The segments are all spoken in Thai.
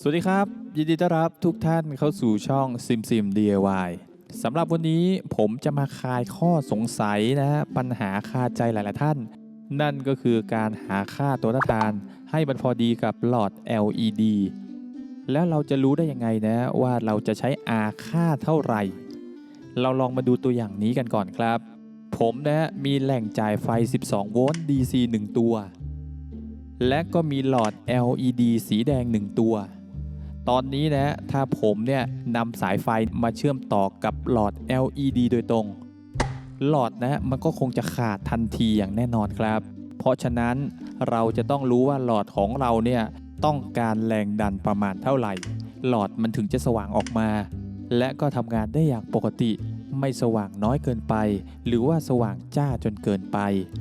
สวัสดีครับ ยินดีต้อนรับทุกท่านเข้าสู่ช่อง Sim Sim DIY สำหรับวันนี้ผมจะมาคลายข้อสงสัยนะฮะปัญหาคาใจหลาย ๆ ท่าน นั่นก็คือการหาค่าตัวต้านทาน ให้มันพอดีกับหลอด LED แล้วเราจะรู้ได้ยังไงนะว่าเราจะใช้ R ค่าเท่าไหร่ เราลองมาดูตัวอย่างนี้กันก่อนครับ ผมนะมีแหล่งจ่ายไฟ 12 โวลต์ DC 1 ตัว และก็มีหลอด LED สีแดง 1 ตัว ตอนนี้นะถ้าผมเนี่ยนำสายไฟมาเชื่อมต่อกับหลอด LED โดยตรง หลอดนะมันก็คงจะขาดทันทีอย่างแน่นอนครับ เพราะฉะนั้นเราจะต้องรู้ว่าหลอดของเราเนี่ยต้องการแรงดันประมาณเท่าไหร่ หลอดมันถึงจะสว่างออกมา และก็ทำงานได้อย่างปกติ ไม่สว่างน้อยเกินไป หรือว่าสว่างจ้าจนเกินไป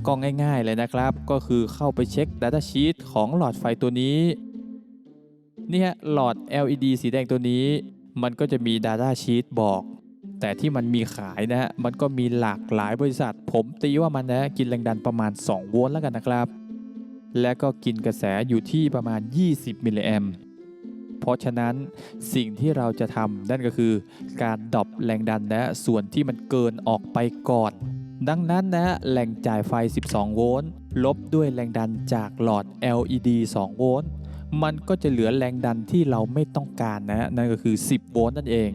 ก็ง่ายๆเลยนะครับ ก็คือเข้าไปเช็ค Data Sheet ของหลอดไฟตัวนี้ นี่ฮะหลอด LED สีแดงตัวนี้ มันก็จะมี Data Sheet บอก แต่ที่มันมีขายนะฮะมันก็มีหลากหลายบริษัท ผมตีว่ามันนะกินแรงดันประมาณ 2 โวลต์แล้วกันนะครับ และก็กินกระแสอยู่ที่ประมาณ 20 มิลลิแอมเพราะฉะนั้นสิ่งที่เราจะทำนั่นก็คือการดรอปแรงดันนะส่วนที่มันเกินออกไปก่อน ดังนั้นนะแหล่งจ่ายไฟ 12 โวลต์ลบด้วยแรงดันจากหลอด LED 2 โวลต์ มันก็จะเหลือแรงดันที่เราไม่ต้องการนะนั่นก็คือ 10 โวลต์นั่นเอง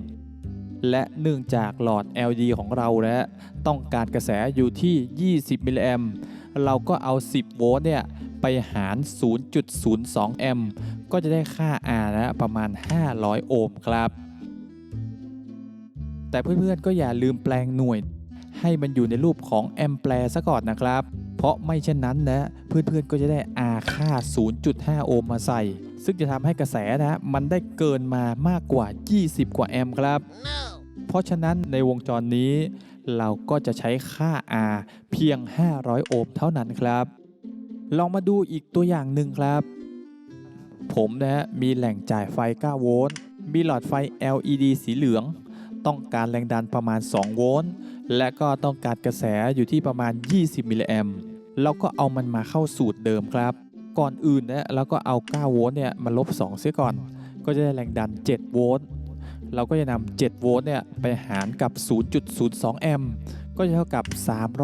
และเนื่องจากหลอด LED ของเรานะต้องการกระแสอยู่ที่ 20 มิลลิแอมเราก็เอา 10 โวลต์เนี่ยไปหาร 0.02 แอมก็จะได้ค่า R นะประมาณ 500 โอห์มครับ แต่เพื่อนๆก็อย่าลืมแปลงหน่วย ให้มันอยู่ในรูปของแอมแปร์ซะก่อนนะครับ เพราะไม่เช่นนั้นนะเพื่อนๆก็จะได้ R ค่า 0.5 โอห์มมาใส่ ซึ่งจะทำให้กระแสนะมันได้เกินมามากกว่า 20 กว่าแอมป์ครับเพราะฉะนั้นในวงจรนี้ เราก็จะใช้ค่า R เพียง 500 โอห์มเท่านั้นครับ ลองมาดูอีกตัวอย่างหนึ่งครับ ผมนะฮะมีแหล่งจ่ายไฟ 9 โวลต์ มีหลอดไฟ LED สีเหลือง ต้องการแรงดันประมาณ 2 โวลต์ และก็ต้องการกระแสอยู่ที่ประมาณ 20 มิลลิแอมป์ เราก็เอามันมาเข้าสูตรเดิมครับ ก่อนอื่นนะเราก็เอา 9 โวลต์เนี่ยมาลบ 2 เสียก่อน ก็จะได้แรงดัน 7 โวลต์เราก็จะนำ 7 โวลต์เนี่ยไปหารกับ 0.02 แอมป์ก็จะเท่ากับ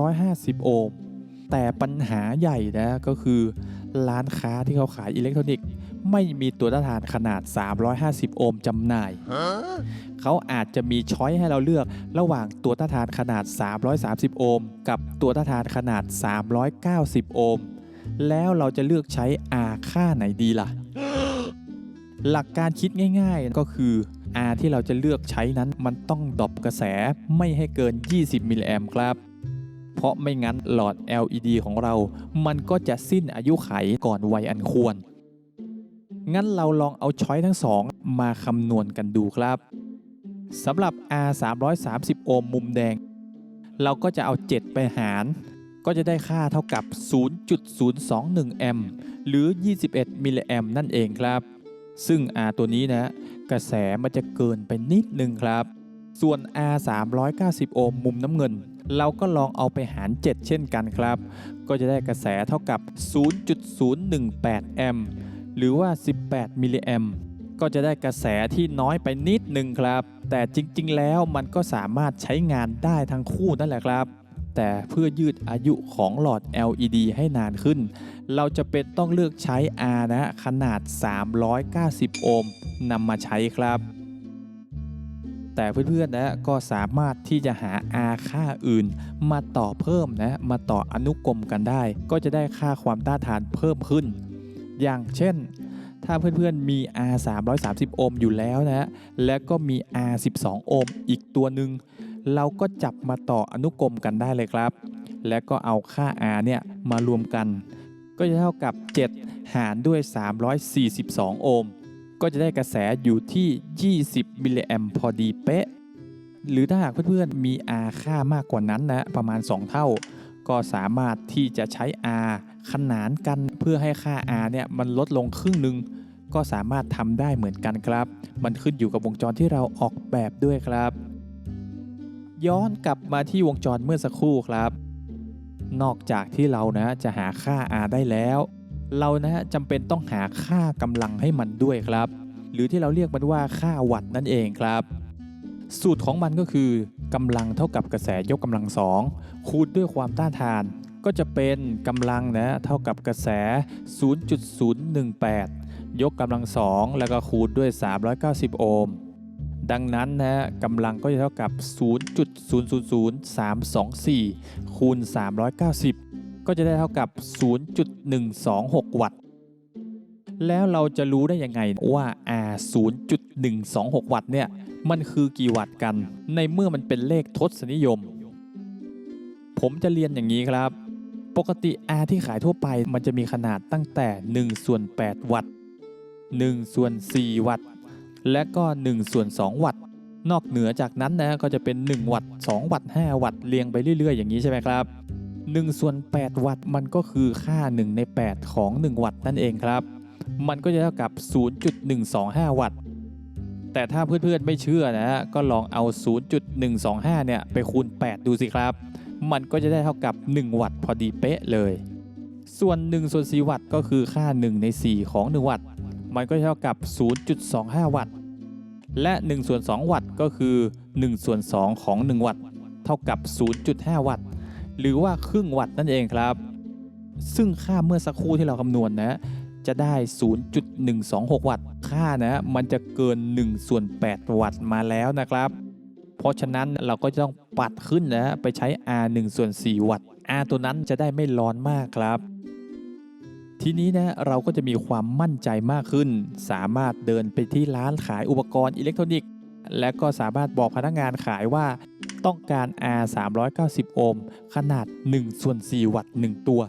350 โอห์มแต่ปัญหาใหญ่นะก็คือ ร้านค้าที่เขาขายอิเล็กทรอนิกส์ ไม่มีตัวต้านทานขนาด 350 โอห์มจำหน่าย เขาอาจจะมีช้อยให้เราเลือกระหว่างตัวต้านทานขนาด 330 โอห์มกับตัวต้านทานขนาด 390 โอห์มแล้วเราจะเลือกใช้ R ค่าไหนดีล่ะ หลักการคิดง่ายๆก็คือ R ที่เราจะเลือกใช้นั้นมันต้องดรอปกระแสไม่ให้เกิน 20 มิลลิแอมป์ครับ เพราะไม่งั้นหลอด LED ของเรา มันก็จะสิ้นอายุไขก่อนวัยอันควร งั้นเราลองเอาช้อยทั้งสองมาคำนวณกันดูครับสำหรับ R 330 โอห์มมุมแดง เราก็จะเอา 7 ไปหาร ก็จะได้ค่าเท่ากับ 0.021 แอมป์หรือ 21 มิลลิแอมป์นั่นเองครับ ซึ่ง R ตัวนี้นะ กระแสมันจะเกินไปนิดนึงครับ ส่วน R 390 โอห์มมุมน้ำเงิน เราก็ลองเอาไปหาร 7 เช่นกันครับ ก็จะได้กระแสเท่ากับ 0.018 แอมป์หรือว่า 18 มิลลิแอมป์ก็จะได้กระแสที่น้อยไปนิดหนึ่งครับ แต่จริงๆ แล้วมันก็สามารถใช้งานได้ทั้งคู่นั่นแหละครับ แต่เพื่อยืดอายุของหลอด LED ให้นานขึ้น เราจะเป็นต้องเลือกใช้ R นะขนาด 390 โอห์มนำมาใช้ครับ แต่เพื่อนๆนะก็สามารถที่จะหา R ค่าอื่น มาต่อเพิ่มนะมาต่ออนุกรมกันได้ ก็จะได้ค่าความต้านทานเพิ่มขึ้น อย่างเช่น ถ้าเพื่อนๆมี R 330โอห์มอยู่แล้วนะและก็มี R 12โอห์มอีกตัวหนึ่งเราก็จับมาต่ออนุกรมกันได้เลยครับ และก็เอาค่า R เนี่ยมารวมกัน ก็จะเท่ากับ 7 หารด้วย 342 โอห์ม ก็จะได้กระแสอยู่ที่ 20 มิลลิแอมพอดีเป๊ะ หรือถ้าหากเพื่อนๆมี R ค่ามากกว่านั้นนะประมาณ 2 เท่า ก็สามารถที่จะใช้ R ขนานกันเพื่อให้ค่า R เนี่ยมันลดลงครึ่งหนึ่งก็สามารถทำได้เหมือนกันครับ มันขึ้นอยู่กับวงจรที่เราออกแบบด้วยครับ ย้อนกลับมาที่วงจรเมื่อสักครู่ครับ นอกจากที่เรานะจะหาค่า R ได้แล้ว เรานะฮะจำเป็นต้องหาค่ากำลังให้มันด้วยครับ หรือที่เราเรียกมันว่าค่าวัตต์นั่นเองครับ สูตรของมันก็คือกำลังเท่ากับกระแสยกกำลังสองคูณด้วยความต้านทาน ก็จะเป็นกำลังนะเท่ากับกระแส 0.018 ยกกำลังสองแล้วก็คูณด้วย 390 โอห์มดังนั้นนะกำลังก็จะเท่ากับ 0.000324 คูณ 390 ก็จะได้เท่ากับ 0.126 วัตต์ แล้วเราจะรู้ได้ยังไงว่า R 0.126 วัตต์เนี่ย มันคือกี่วัตต์กัน ในเมื่อมันเป็นเลขทศนิยม ผมจะเรียนอย่างนี้ครับ ปกติ R ที่ขายทั่วไปมันจะมีขนาดตั้งแต่1ส่วน8วัตต์1ส่วน4วัตต์ และก็1ส่วน2วัตต์นอกเหนือจากนั้นนะก็จะเป็น 1 วัตต์2วัตต์5วัตต์เรียงไปเรื่อย ๆ อย่างนี้ใช่ไหมครับ 1 ส่วน 8 วัตต์มันก็คือค่า 1 ใน 8 ของ 1 วัตต์นั่นเองครับ มันก็จะเท่ากับ 0.125 วัตต์ แต่ถ้าเพื่อนๆไม่เชื่อนะก็ลองเอา 0.125 เนี่ยไปคูณ 8 ดูสิครับ มันก็จะได้เท่ากับ 1 วัตต์พอดีเป๊ะเลย ส่วน 1 ส่วน 4 วัตต์ก็คือค่า 1 ใน 4 ของ 1 วัตต์ มันก็จะเท่ากับ 0.25 วัตต์ และ 1 ส่วน 2 วัตต์ก็คือ 1 ส่วน 2 ของ 1 วัตต์ เท่ากับ 0.5 วัตต์ หรือว่าครึ่งวัตต์นั่นเองครับ ซึ่งค่าเมื่อสักครู่ที่เราคำนวณนะจะได้ 0.126 วัตต์ ค่านะมันจะเกิน 1 ส่วน 8 วัตต์มาแล้วนะครับ เพราะฉะนั้นเราก็จะต้องปัดขึ้นนะไปใช้ R 1ส่วน 4 วัตต์ R ตัวนั้นจะได้ไม่ร้อนมากครับ ทีนี้นะเราก็จะมีความมั่นใจมากขึ้น สามารถเดินไปที่ร้านขายอุปกรณ์อิเล็กทรอนิกส์ และก็สามารถบอกพนักงานขายว่า ต้องการ R 390 โอห์มขนาด1ส่วน4วัตต์1ตัว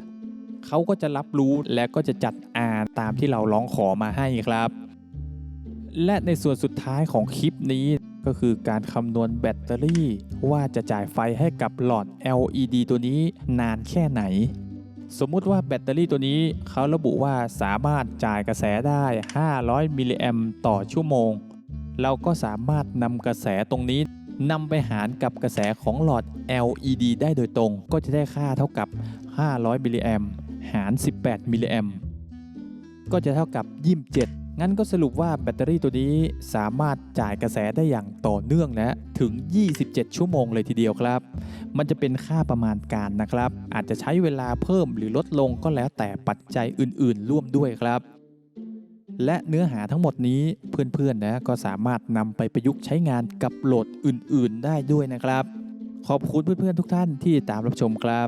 เขาก็จะรับรู้และก็จะจัด R ตามที่เราร้องขอมาให้ครับ และในส่วนสุดท้ายของคลิปนี้ก็คือการคำนวณแบตเตอรี่ ว่าจะจ่ายไฟให้กับหลอด LED ตัวนี้นานแค่ไหน สมมุติว่าแบตเตอรี่ตัวนี้เขาระบุว่าสามารถจ่ายกระแสได้ 500 มิลลิแอมต่อชั่วโมง เราก็สามารถนำกระแสตรงนี้ นำไปหารกับกระแสของหลอด LED ได้โดยตรง ก็จะได้ค่าเท่ากับ 500 มิลลิแอมหาร 18 มิลลิแอมก็จะเท่ากับ 27 งั้นก็สรุปว่าแบตเตอรี่ตัวนี้สามารถจ่ายกระแสได้อย่างต่อเนื่องนะถึง 27 ชั่วโมงเลยทีเดียวครับ มันจะเป็นค่าประมาณการนะครับ อาจจะใช้เวลาเพิ่มหรือลดลงก็แล้วแต่ปัจจัยอื่นๆ ร่วมด้วยครับ และเนื้อหาทั้งหมดนี้เพื่อนๆนะก็สามารถนำไปประยุกต์ใช้งานกับโหลดอื่นๆ ได้ด้วยนะครับ ขอบคุณเพื่อนๆทุกท่านที่ตามรับชมครับ